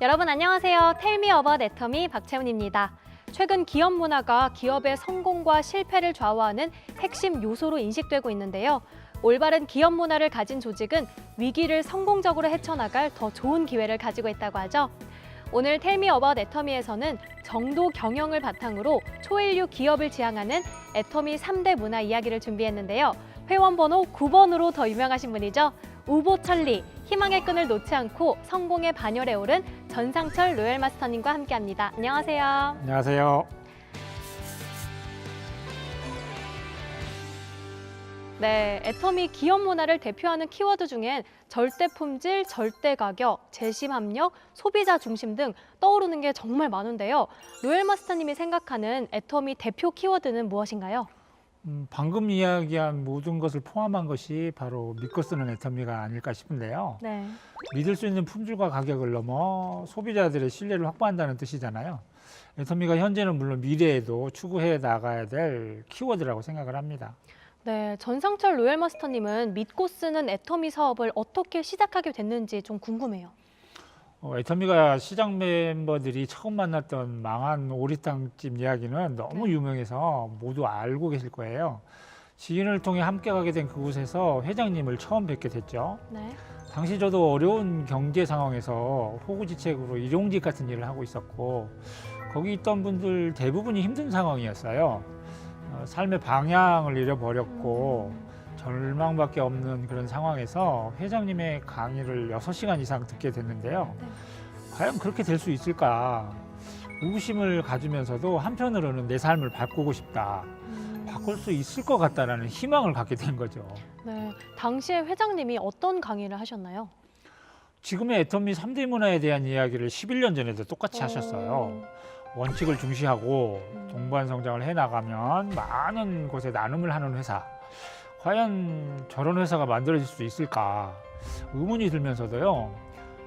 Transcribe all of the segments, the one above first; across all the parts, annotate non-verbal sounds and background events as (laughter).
여러분 안녕하세요. 텔미 어바웃 애터미 박채훈입니다. 최근 기업 문화가 기업의 성공과 실패를 좌우하는 핵심 요소로 인식되고 있는데요. 올바른 기업 문화를 가진 조직은 위기를 성공적으로 헤쳐나갈 더 좋은 기회를 가지고 있다고 하죠. 오늘 텔미 어바웃 애터미에서는 정도 경영을 바탕으로 초일류 기업을 지향하는 애터미 3대 문화 이야기를 준비했는데요. 회원 번호 9번으로 더 유명하신 분이죠. 우보천리, 희망의 끈을 놓지 않고 성공의 반열에 오른 전상철 로열 마스터님과 함께합니다. 안녕하세요. 안녕하세요. 네, 애터미 기업 문화를 대표하는 키워드 중엔 절대 품질, 절대 가격, 재심 합력, 소비자 중심 등 떠오르는 게 정말 많은데요. 로열 마스터님이 생각하는 애터미 대표 키워드는 무엇인가요? 음, 방금 이야기한 모든 것을 포함한 것이 바로 믿고 쓰는 애터미가 아닐까 싶은데요. 네. 믿을 수 있는 품질과 가격을 넘어 소비자들의 신뢰를 확보한다는 뜻이잖아요. 애터미가 현재는 물론 미래에도 추구해 나가야 될 키워드라고 생각을 합니다. 네, 전상철 로열 마스터님은 믿고 쓰는 애터미 사업을 어떻게 시작하게 됐는지 좀 궁금해요. 어, 애터미가 시장 멤버들이 처음 만났던 망한 오리탕집 이야기는 너무 네. 유명해서 모두 알고 계실 거예요. 지인을 통해 함께 가게 된 그곳에서 회장님을 처음 뵙게 됐죠. 네. 당시 저도 어려운 경제 상황에서 호구지책으로 일용직 같은 일을 하고 있었고 거기 있던 분들 대부분이 힘든 상황이었어요. 어, 삶의 방향을 잃어버렸고 절망밖에 없는 그런 상황에서 회장님의 강의를 6시간 이상 듣게 됐는데요. 네. 과연 그렇게 될 수 있을까? 의구심을 가지면서도 한편으로는 내 삶을 바꾸고 싶다. 음, 바꿀 수 있을 것 같다라는 희망을 갖게 된 거죠. 네, 당시에 회장님이 어떤 강의를 하셨나요? 지금의 애터미 3대 문화에 대한 이야기를 11년 전에도 똑같이 어. 하셨어요. 원칙을 중시하고 음. 동반 성장을 해 나가면 많은 곳에 나눔을 하는 회사. 과연 저런 회사가 만들어질 수 있을까 의문이 들면서도요.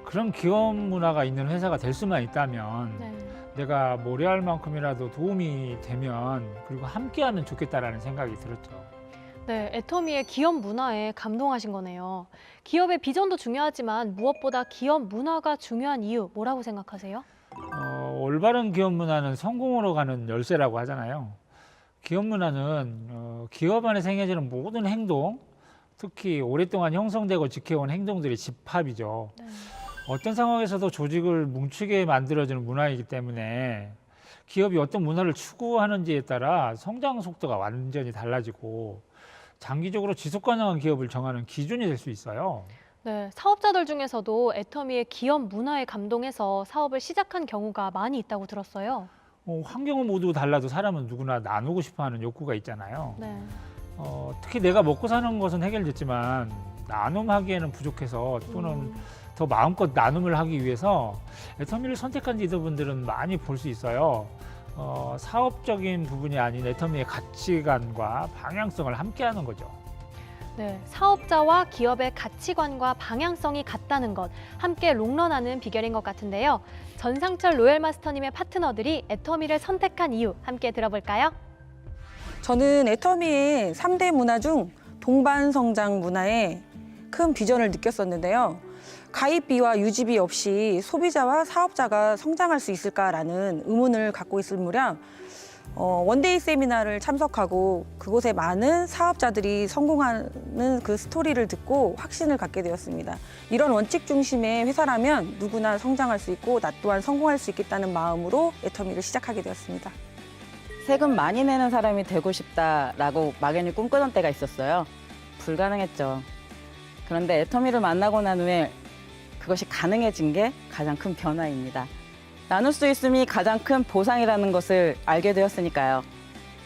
그런 기업 문화가 있는 회사가 될 수만 있다면 네. 내가 모래알 만큼이라도 도움이 되면 그리고 함께하면 좋겠다라는 생각이 들었죠. 네, 애터미의 기업 문화에 감동하신 거네요. 기업의 비전도 중요하지만 무엇보다 기업 문화가 중요한 이유 뭐라고 생각하세요? 어, 올바른 기업 문화는 성공으로 가는 열쇠라고 하잖아요. 기업 문화는 어, 기업 안에 생겨지는 모든 행동, 특히 오랫동안 형성되고 지켜온 행동들의 집합이죠. 네. 어떤 상황에서도 조직을 뭉치게 만들어주는 문화이기 때문에 기업이 어떤 문화를 추구하는지에 따라 성장 속도가 완전히 달라지고 장기적으로 지속 가능한 기업을 정하는 기준이 될 수 있어요. 네, 사업자들 중에서도 애터미의 기업 문화에 감동해서 사업을 시작한 경우가 많이 있다고 들었어요. 어, 환경은 모두 달라도 사람은 누구나 나누고 싶어하는 욕구가 있잖아요. 네. 어, 특히 내가 먹고 사는 것은 해결됐지만 나눔하기에는 부족해서 또는 음, 더 마음껏 나눔을 하기 위해서 애터미를 선택한 리더분들은 많이 볼 수 있어요. 어, 사업적인 부분이 아닌 애터미의 가치관과 방향성을 함께하는 거죠. 네, 사업자와 기업의 가치관과 방향성이 같다는 것, 함께 롱런하는 비결인 것 같은데요. 전상철 로열 마스터님의 파트너들이 애터미를 선택한 이유 함께 들어볼까요? 저는 애터미의 3대 문화 중 동반 성장 문화에 큰 비전을 느꼈었는데요. 가입비와 유지비 없이 소비자와 사업자가 성장할 수 있을까라는 의문을 갖고 있을 무렵 어, 원데이 세미나를 참석하고 그곳에 많은 사업자들이 성공하는 그 스토리를 듣고 확신을 갖게 되었습니다. 이런 원칙 중심의 회사라면 누구나 성장할 수 있고 나 또한 성공할 수 있겠다는 마음으로 애터미를 시작하게 되었습니다. 세금 많이 내는 사람이 되고 싶다라고 막연히 꿈꾸던 때가 있었어요. 불가능했죠. 그런데 애터미를 만나고 난 후에 그것이 가능해진 게 가장 큰 변화입니다. 나눌 수 있음이 가장 큰 보상이라는 것을 알게 되었으니까요.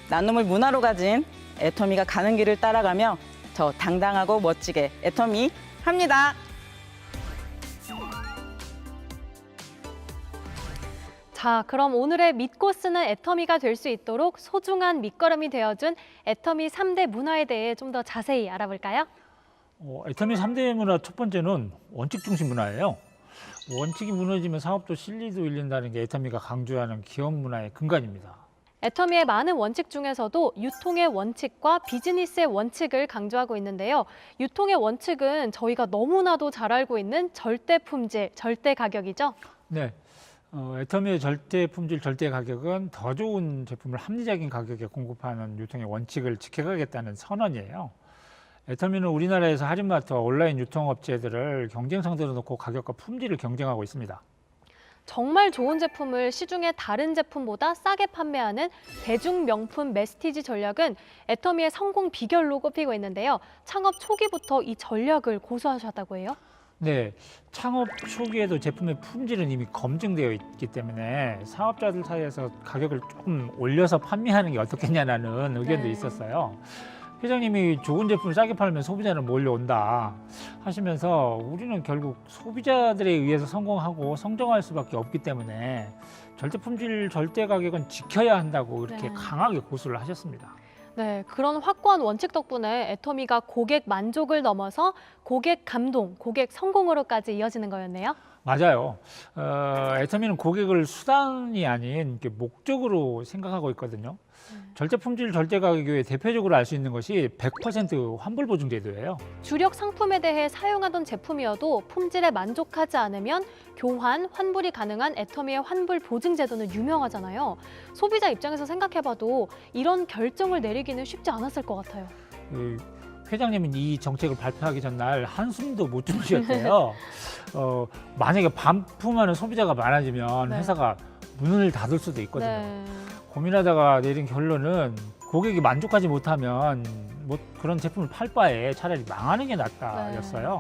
나눔을 문화로 가진 애터미가 가는 길을 따라가며 더 당당하고 멋지게 애터미 합니다. 자, 그럼 오늘의 믿고 쓰는 애터미가 될 수 있도록 소중한 밑거름이 되어준 애터미 3대 문화에 대해 좀 더 자세히 알아볼까요? 어, 애터미 3대 문화 첫 번째는 원칙 중심 문화예요. 원칙이 무너지면 사업도 실리도 잃는다는 게 애터미가 강조하는 기업 문화의 근간입니다. 애터미의 많은 원칙 중에서도 유통의 원칙과 비즈니스의 원칙을 강조하고 있는데요. 유통의 원칙은 저희가 너무나도 잘 알고 있는 절대 품질, 절대 가격이죠. 네. 어, 애터미의 절대 품질 절대 가격은 더 좋은 제품을 합리적인 가격에 공급하는 유통의 원칙을 지켜가겠다는 선언이에요. 애터미는 우리나라에서 할인마트와 온라인 유통업체들을 경쟁상대로 놓고 가격과 품질을 경쟁하고 있습니다. 정말 좋은 제품을 시중의 다른 제품보다 싸게 판매하는 대중 명품 메스티지 전략은 애터미의 성공 비결로 꼽히고 있는데요. 창업 초기부터 이 전략을 고수하셨다고 해요. 네, 창업 초기에도 제품의 품질은 이미 검증되어 있기 때문에 사업자들 사이에서 가격을 조금 올려서 판매하는 게 어떻겠냐는 의견도 네. 있었어요. 회장님이 좋은 제품을 싸게 팔면 소비자는 몰려온다 하시면서 우리는 결국 소비자들에 의해서 성공하고 성장할 수밖에 없기 때문에 절대 품질, 절대 가격은 지켜야 한다고 이렇게 네. 강하게 고수를 하셨습니다. 네, 그런 확고한 원칙 덕분에 애터미가 고객 만족을 넘어서 고객 감동, 고객 성공으로까지 이어지는 거였네요. 맞아요. 어, 애터미는 고객을 수단이 아닌 이렇게 목적으로 생각하고 있거든요. 절대 품질, 절대 가격의 대표적으로 알 수 있는 것이 100% 환불 보증 제도예요. 주력 상품에 대해 사용하던 제품이어도 품질에 만족하지 않으면 교환, 환불이 가능한 애터미의 환불 보증 제도는 유명하잖아요. 소비자 입장에서 생각해봐도 이런 결정을 내리기는 쉽지 않았을 것 같아요. 그 회장님은 이 정책을 발표하기 전날 한숨도 못 주무셨대요. (laughs) 어, 만약에 반품하는 소비자가 많아지면 네. 회사가 문을 닫을 수도 있거든요. 네. 고민하다가 내린 결론은 고객이 만족하지 못하면 뭐 그런 제품을 팔 바에 차라리 망하는 게 낫다였어요.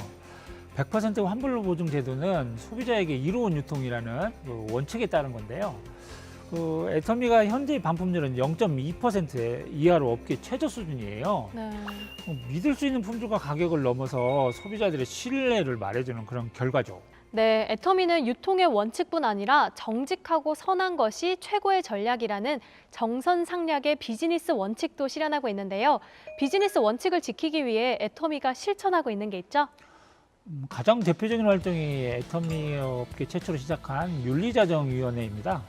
100% 환불 보증 제도는 소비자에게 이로운 유통이라는 그 원칙에 따른 건데요. 그 애터미가 현재 반품률은 0.2% 이하로 업계 최저 수준이에요. 네. 어, 믿을 수 있는 품질과 가격을 넘어서 소비자들의 신뢰를 말해주는 그런 결과죠. 네, 애터미는 유통의 원칙뿐 아니라 정직하고 선한 것이 최고의 전략이라는 정선 상략의 비즈니스 원칙도 실현하고 있는데요. 비즈니스 원칙을 지키기 위해 애터미가 실천하고 있는 게 있죠. 음, 가장 대표적인 활동이 애터미 업계 최초로 시작한 윤리자정위원회입니다.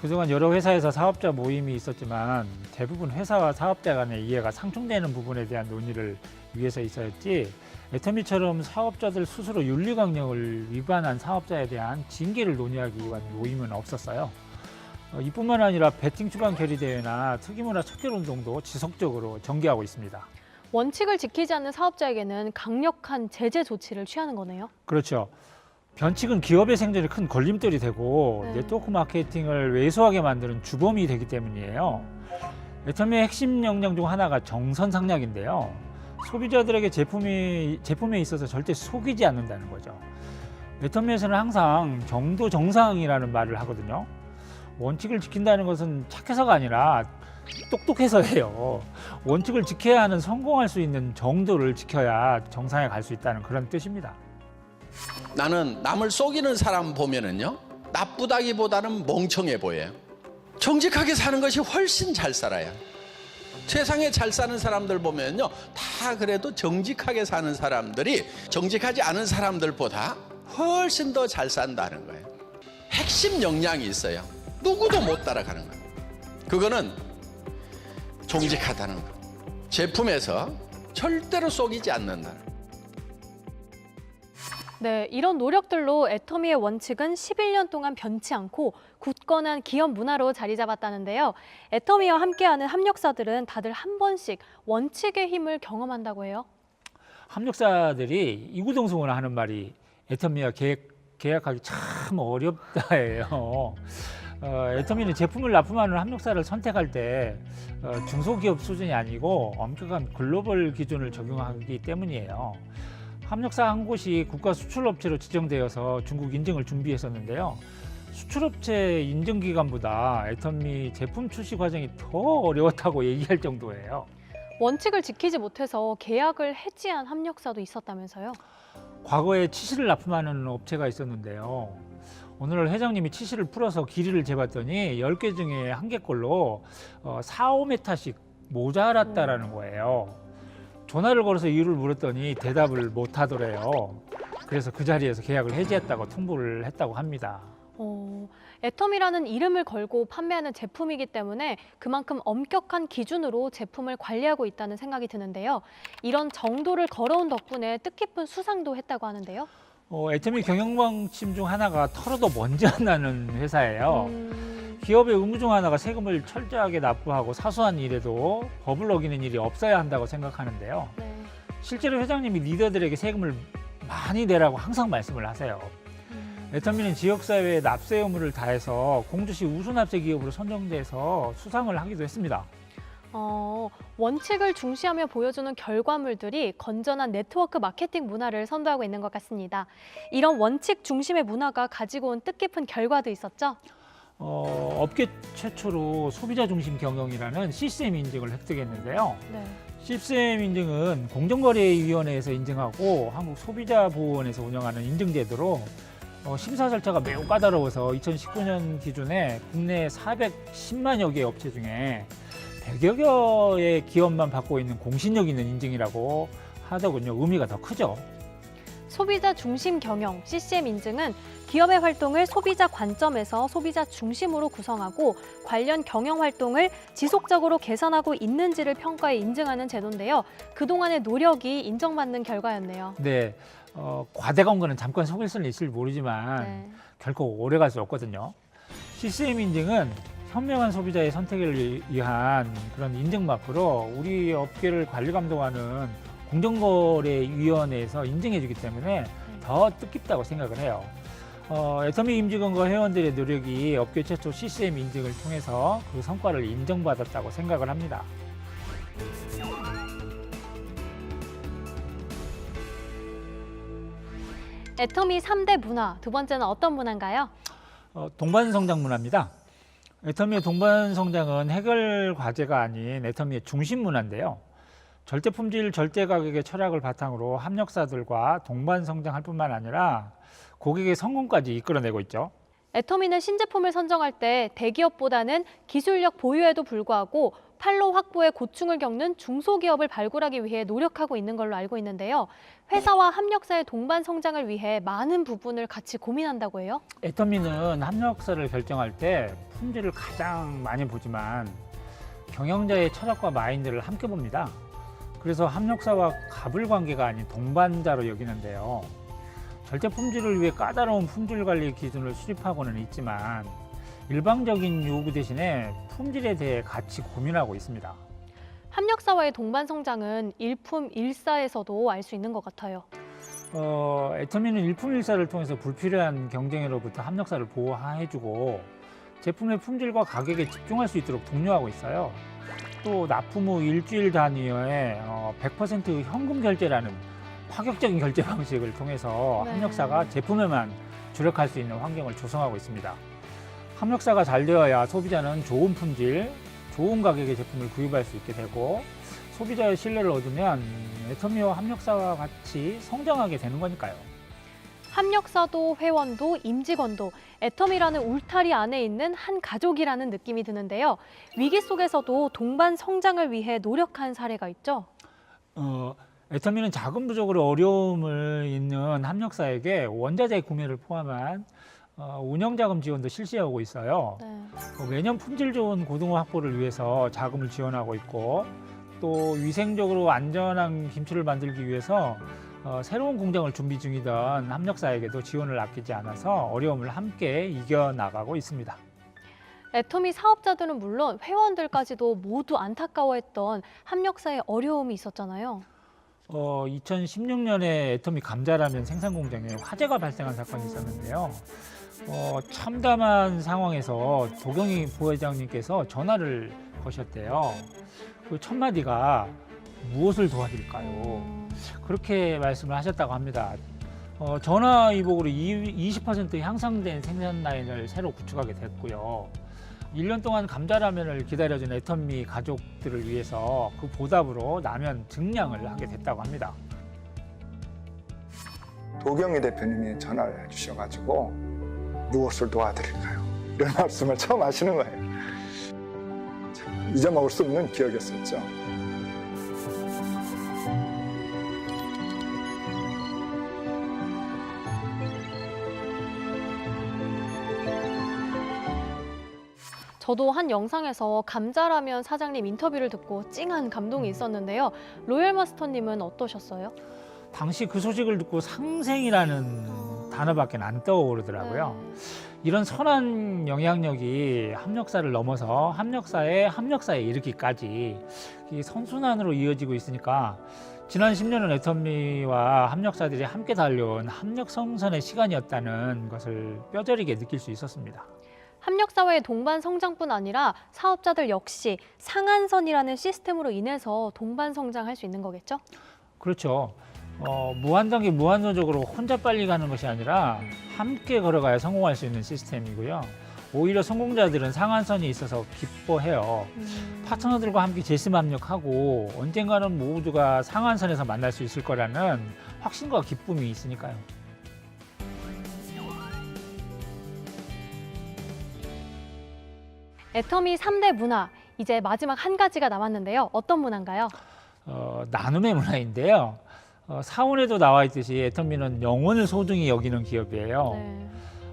그동안 여러 회사에서 사업자 모임이 있었지만 대부분 회사와 사업자 간의 이해가 상충되는 부분에 대한 논의를 위해서 있었지 애터미처럼 사업자들 스스로 윤리 강령을 위반한 사업자에 대한 징계를 논의하기 위한 모임은 없었어요. 어, 이뿐만 아니라 배팅 주간 결의 대회나 특이문화 척결 운동도 지속적으로 전개하고 있습니다. 원칙을 지키지 않는 사업자에게는 강력한 제재 조치를 취하는 거네요. 그렇죠. 변칙은 기업의 생존에 큰 걸림돌이 되고 네. 네트워크 마케팅을 왜소하게 만드는 주범이 되기 때문이에요. 애터미의 핵심 역량 중 하나가 정선 상략인데요. 소비자들에게 제품이 제품에 있어서 절대 속이지 않는다는 거죠. 애터미에서는 항상 정도 정상이라는 말을 하거든요. 원칙을 지킨다는 것은 착해서가 아니라 똑똑해서예요. 원칙을 지켜야 하는 성공할 수 있는 정도를 지켜야 정상에 갈 수 있다는 그런 뜻입니다. 나는 남을 속이는 사람 보면은요 나쁘다기보다는 멍청해 보여요. 정직하게 사는 것이 훨씬 잘 살아요. 세상에 잘 사는 사람들 보면요 다 그래도 정직하게 사는 사람들이 정직하지 않은 사람들보다 훨씬 더 잘 산다는 거예요. 핵심 역량이 있어요. 누구도 못 따라가는 거예요. 그거는 정직하다는 거. 제품에서 절대로 속이지 않는다는 거. 네, 이런 노력들로 애터미의 원칙은 11년 동안 변치 않고 굳건한 기업 문화로 자리 잡았다는데요. 애터미와 함께하는 협력사들은 다들 한 번씩 원칙의 힘을 경험한다고 해요. 협력사들이 이구동성을 하는 말이 애터미와 계약, 계약하기 참 어렵다예요. (laughs) 어, 애터미는 제품을 납품하는 협력사를 선택할 때 어, 중소기업 수준이 아니고 엄격한 글로벌 기준을 적용하기 때문이에요. 협력사 한 곳이 국가 수출업체로 지정되어서 중국 인증을 준비했었는데요. 수출업체 인증 기간보다 애터미 제품 출시 과정이 더 어려웠다고 얘기할 정도예요. 원칙을 지키지 못해서 계약을 해지한 협력사도 있었다면서요. 과거에 치실을 납품하는 업체가 있었는데요. 오늘 회장님이 치실을 풀어서 길이를 재봤더니 10개 중에 한 개꼴로 어, 4, 5m씩 모자랐다라는 거예요. 전화를 걸어서 이유를 물었더니 대답을 못 하더래요. 그래서 그 자리에서 계약을 해지했다고 통보를 했다고 합니다. 어, 애텀이라는 이름을 걸고 판매하는 제품이기 때문에 그만큼 엄격한 기준으로 제품을 관리하고 있다는 생각이 드는데요. 이런 정도를 걸어온 덕분에 뜻깊은 수상도 했다고 하는데요. 어, 애터미 경영 방침 중 하나가 털어도 먼지 안 나는 회사예요. 음, 기업의 의무 중 하나가 세금을 철저하게 납부하고 사소한 일에도 법을 어기는 일이 없어야 한다고 생각하는데요. 네. 실제로 회장님이 리더들에게 세금을 많이 내라고 항상 말씀을 하세요. 음. 애터미는 지역사회에 납세 의무를 다해서 공주시 우수납세 기업으로 선정돼서 수상을 하기도 했습니다. 어, 원칙을 중시하며 보여주는 결과물들이 건전한 네트워크 마케팅 문화를 선도하고 있는 것 같습니다. 이런 원칙 중심의 문화가 가지고 온 뜻깊은 결과도 있었죠. 어, 업계 최초로 소비자 중심 경영이라는 CCM 인증을 획득했는데요. 네. CCM 인증은 공정거래위원회에서 인증하고 한국 소비자보호원에서 운영하는 인증제도로 어, 심사 절차가 매우 까다로워서 2019년 기준에 국내 410만여 개 업체 중에 100여 개의 기업만 받고 있는 공신력 있는 인증이라고 하더군요. 의미가 더 크죠. 소비자 중심 경영 CCM 인증은 기업의 활동을 소비자 관점에서 소비자 중심으로 구성하고 관련 경영 활동을 지속적으로 개선하고 있는지를 평가해 인증하는 제도인데요. 그동안의 노력이 인정받는 결과였네요. 네, 어, 과대가 거는 잠깐 속일 수는 있을지 모르지만 네. 결코 오래 갈 수 없거든요. CCM 인증은 현명한 소비자의 선택을 위- 위한 그런 인증 마크로 우리 업계를 관리 감독하는 공정거래위원회에서 인증해주기 때문에 더 뜻깊다고 생각을 해요. 어, 애터미 임직원과 회원들의 노력이 업계 최초 CCM 인증을 통해서 그 성과를 인정받았다고 생각을 합니다. 애터미 3대 문화, 두 번째는 어떤 문화인가요? 어, 동반성장 문화입니다. 애터미의 동반 성장은 해결 과제가 아닌 애터미의 중심 문화인데요. 절대 품질, 절대 가격의 철학을 바탕으로 합력사들과 동반 성장할 뿐만 아니라 고객의 성공까지 이끌어내고 있죠. 애터미는 신제품을 선정할 때 대기업보다는 기술력 보유에도 불구하고 판로 확보에 고충을 겪는 중소기업을 발굴하기 위해 노력하고 있는 걸로 알고 있는데요. 회사와 합력사의 동반 성장을 위해 많은 부분을 같이 고민한다고 해요. 애터미는 합력사를 결정할 때 품질을 가장 많이 보지만 경영자의 철학과 마인드를 함께 봅니다. 그래서 합력사와 갑을 관계가 아닌 동반자로 여기는데요. 절대 품질을 위해 까다로운 품질 관리 기준을 수립하고는 있지만 일방적인 요구 대신에 품질에 대해 같이 고민하고 있습니다. 합력사와의 동반 성장은 일품 일사에서도 알 수 있는 것 같아요. 어, 애터미는 일품 일사를 통해서 불필요한 경쟁으로부터 합력사를 보호해주고 제품의 품질과 가격에 집중할 수 있도록 독려하고 있어요. 또 납품 후 일주일 단위의 어, 100% 현금 결제라는 파격적인 결제 방식을 통해서 네. 합력사가 제품에만 주력할 수 있는 환경을 조성하고 있습니다. 합력사가 잘 되어야 소비자는 좋은 품질, 좋은 가격의 제품을 구입할 수 있게 되고 소비자의 신뢰를 얻으면 애터미와 합력사와 같이 성장하게 되는 거니까요. 합력사도 회원도 임직원도 애터미라는 울타리 안에 있는 한 가족이라는 느낌이 드는데요. 위기 속에서도 동반 성장을 위해 노력한 사례가 있죠. 어, 애터미는 자금 부족으로 어려움을 있는 합력사에게 원자재 구매를 포함한 어, 운영자금 지원도 실시하고 있어요. 네. 어, 매년 품질 좋은 고등어 확보를 위해서 자금을 지원하고 있고 또 위생적으로 안전한 김치를 만들기 위해서 어, 새로운 공장을 준비 중이던 합력사에게도 지원을 아끼지 않아서 어려움을 함께 이겨나가고 있습니다. 애터미 사업자들은 물론 회원들까지도 모두 안타까워했던 합력사의 어려움이 있었잖아요. 어, 2016년에 애터미 감자라면 생산 공장에 화재가 발생한 사건이 있었는데요. 어, 참담한 상황에서 도경희 부회장님께서 전화를 거셨대요. 그 첫 마디가 무엇을 도와드릴까요? 그렇게 말씀을 하셨다고 합니다. 어, 전화 위복으로 20% 향상된 생산 라인을 새로 구축하게 됐고요. 1년 동안 감자라면을 기다려준 애터미 가족들을 위해서 그 보답으로 라면 증량을 하게 됐다고 합니다. 도경희 대표님이 전화를 해주셔가지고 무엇을 도와드릴까요? 이런 (laughs) 말씀을 처음 하시는 거예요. 참, 잊어먹을 수 없는 기억이었었죠. 저도 한 영상에서 감자라면 사장님 인터뷰를 듣고 찡한 감동이 있었는데요. 로열 마스터님은 어떠셨어요? 당시 그 소식을 듣고 상생이라는 단어밖에 안 떠오르더라고요. 이런 선한 영향력이 합력사를 넘어서 합력사의 합력사에 이르기까지 이 선순환으로 이어지고 있으니까 지난 10년은 애터미와 합력사들이 함께 달려온 합력 성선의 시간이었다는 것을 뼈저리게 느낄 수 있었습니다. 합력사회의 동반 성장뿐 아니라 사업자들 역시 상한선이라는 시스템으로 인해서 동반 성장할 수 있는 거겠죠? 그렇죠. 어, 무한단계 무한도적으로 혼자 빨리 가는 것이 아니라 함께 걸어가야 성공할 수 있는 시스템이고요. 오히려 성공자들은 상한선이 있어서 기뻐해요. 파트너들과 함께 재심합력하고 언젠가는 모두가 상한선에서 만날 수 있을 거라는 확신과 기쁨이 있으니까요. 애터미 3대 문화, 이제 마지막 한 가지가 남았는데요. 어떤 문화인가요? 어, 나눔의 문화인데요. 어, 사원에도 나와 있듯이 애터미는 영혼을 소중히 여기는 기업이에요. 네.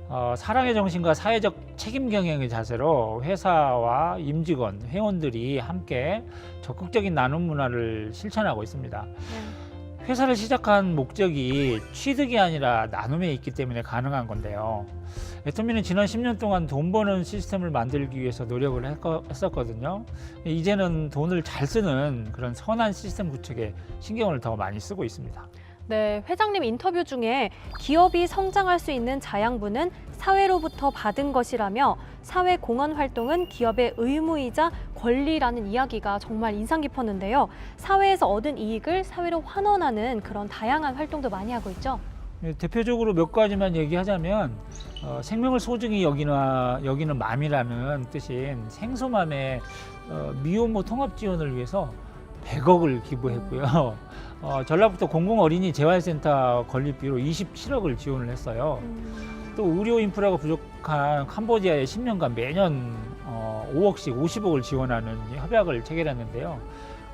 어, 사랑의 정신과 사회적 책임 경영의 자세로 회사와 임직원, 회원들이 함께 적극적인 나눔 문화를 실천하고 있습니다. 네. 회사를 시작한 목적이 취득이 아니라 나눔에 있기 때문에 가능한 건데요. 애터미는 지난 10년 동안 돈 버는 시스템을 만들기 위해서 노력을 했었거든요. 이제는 돈을 잘 쓰는 그런 선한 시스템 구축에 신경을 더 많이 쓰고 있습니다. 네, 회장님 인터뷰 중에 기업이 성장할 수 있는 자양분은 사회로부터 받은 것이라며 사회 공헌 활동은 기업의 의무이자 권리라는 이야기가 정말 인상 깊었는데요. 사회에서 얻은 이익을 사회로 환원하는 그런 다양한 활동도 많이 하고 있죠. 네, 대표적으로 몇 가지만 얘기하자면 어, 생명을 소중히 여기나 여기는 맘이라는 뜻인 생소맘의 어, 미혼모 통합 지원을 위해서 100억을 기부했고요. 어, 전라북도 공공 어린이 재활센터 건립비로 27억을 지원을 했어요. 또 의료 인프라가 부족한 캄보디아에 10년간 매년 어, 5억씩 50억을 지원하는 이 협약을 체결했는데요.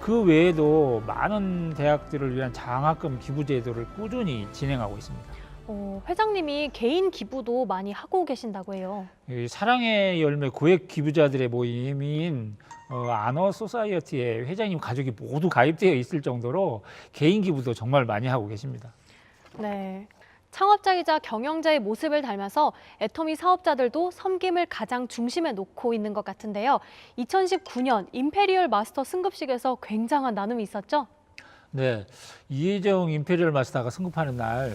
그 외에도 많은 대학들을 위한 장학금 기부 제도를 꾸준히 진행하고 있습니다. 어, 회장님이 개인 기부도 많이 하고 계신다고 해요. 이 사랑의 열매 고액 기부자들의 모임인 어, 아너 소사이어티의 회장님 가족이 모두 가입되어 있을 정도로 개인 기부도 정말 많이 하고 계십니다. 네. 창업자이자 경영자의 모습을 닮아서 애터미 사업자들도 섬김을 가장 중심에 놓고 있는 것 같은데요. 2019년 임페리얼 마스터 승급식에서 굉장한 나눔이 있었죠? 네, 이혜정 임페리얼 마스터가 승급하는 날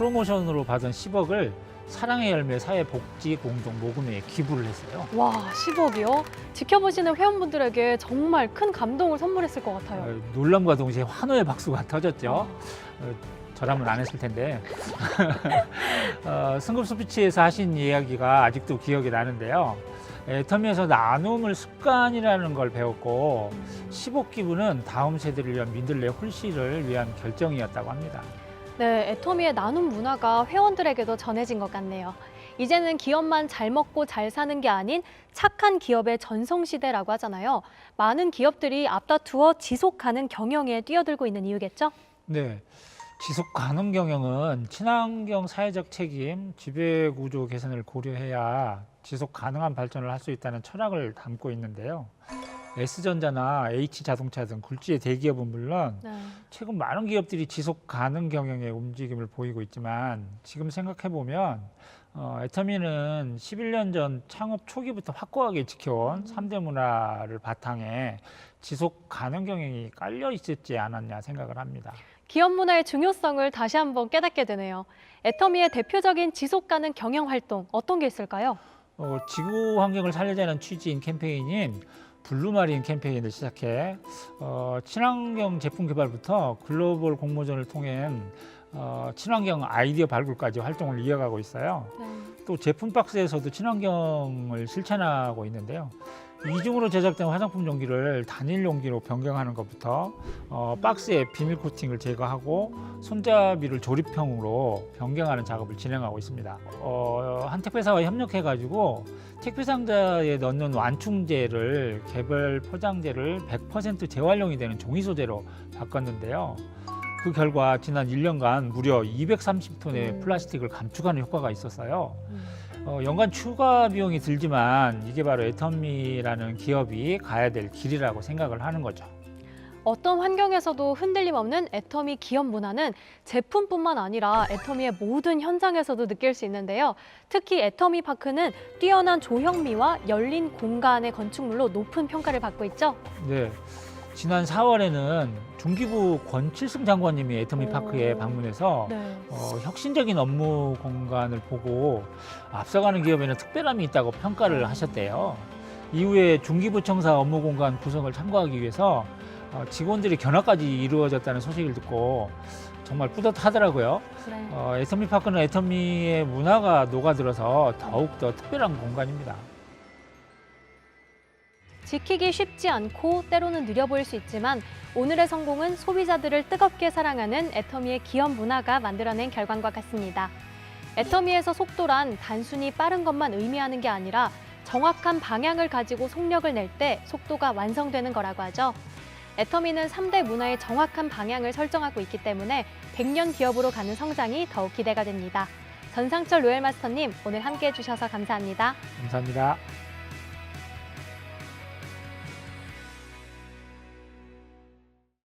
프로모션으로 받은 10억을 사랑의 열매 사회복지 공동 모금회에 기부를 했어요. 와, 10억이요? 지켜보시는 회원분들에게 정말 큰 감동을 선물했을 것 같아요. 어, 놀람과 동시에 환호의 박수가 터졌죠. 어, 저라면 안 했을 텐데. (laughs) 어, 승급 스피치에서 하신 이야기가 아직도 기억이 나는데요. 애터미에서 나눔을 습관이라는 걸 배웠고 10억 기부는 다음 세대를 위한 민들레 홀씨를 위한 결정이었다고 합니다. 네, 애터미의 나눔 문화가 회원들에게도 전해진 것 같네요. 이제는 기업만 잘 먹고 잘 사는 게 아닌 착한 기업의 전성시대라고 하잖아요. 많은 기업들이 앞다투어 지속 가능 경영에 뛰어들고 있는 이유겠죠? 네. 지속 가능 경영은 친환경 사회적 책임, 지배 구조 개선을 고려해야 지속 가능한 발전을 할 수 있다는 철학을 담고 있는데요. S전자나 H자동차 등 굴지의 대기업은 물론 네. 최근 많은 기업들이 지속 가능 경영의 움직임을 보이고 있지만 지금 생각해 보면 어, 애터미는 11년 전 창업 초기부터 확고하게 지켜온 삼대 문화를 바탕에 지속 가능 경영이 깔려 있었지 않았냐 생각을 합니다. 기업 문화의 중요성을 다시 한번 깨닫게 되네요. 애터미의 대표적인 지속 가능 경영 활동 어떤 게 있을까요? 어, 지구 환경을 살리자는 취지인 캠페인인 블루마린 캠페인을 시작해 어, 친환경 제품 개발부터 글로벌 공모전을 통한 어, 친환경 아이디어 발굴까지 활동을 이어가고 있어요. 네. 또 제품 박스에서도 친환경을 실천하고 있는데요. 이중으로 제작된 화장품 용기를 단일 용기로 변경하는 것부터 어, 박스에 비닐 코팅을 제거하고 손잡이를 조립형으로 변경하는 작업을 진행하고 있습니다. 어, 한 택배사와 협력해가지고 택배 상자에 넣는 완충제를 개별 포장재를 100% 재활용이 되는 종이 소재로 바꿨는데요. 그 결과 지난 1년간 무려 230톤의 음. 플라스틱을 감축하는 효과가 있었어요. 음. 어, 연간 추가 비용이 들지만 이게 바로 애터미라는 기업이 가야 될 길이라고 생각을 하는 거죠. 어떤 환경에서도 흔들림 없는 애터미 기업 문화는 제품뿐만 아니라 애터미의 모든 현장에서도 느낄 수 있는데요. 특히 애터미 파크는 뛰어난 조형미와 열린 공간의 건축물로 높은 평가를 받고 있죠. 네. 지난 4월에는 중기부 권칠승 장관님이 애터미 오. 파크에 방문해서 네. 어, 혁신적인 업무 공간을 보고 앞서가는 기업에는 특별함이 있다고 평가를 하셨대요. 이후에 중기부청사 업무 공간 구성을 참고하기 위해서 어, 직원들이 견학까지 이루어졌다는 소식을 듣고 정말 뿌듯하더라고요. 그래. 어, 애터미 파크는 애터미의 문화가 녹아들어서 더욱 더 특별한 공간입니다. 지키기 쉽지 않고 때로는 느려 보일 수 있지만 오늘의 성공은 소비자들을 뜨겁게 사랑하는 애터미의 기업 문화가 만들어낸 결과과 같습니다. 애터미에서 속도란 단순히 빠른 것만 의미하는 게 아니라 정확한 방향을 가지고 속력을 낼 때 속도가 완성되는 거라고 하죠. 애터미는 3대 문화의 정확한 방향을 설정하고 있기 때문에 100년 기업으로 가는 성장이 더욱 기대가 됩니다. 전상철 로얄마스터님 오늘 함께 해 주셔서 감사합니다. 감사합니다.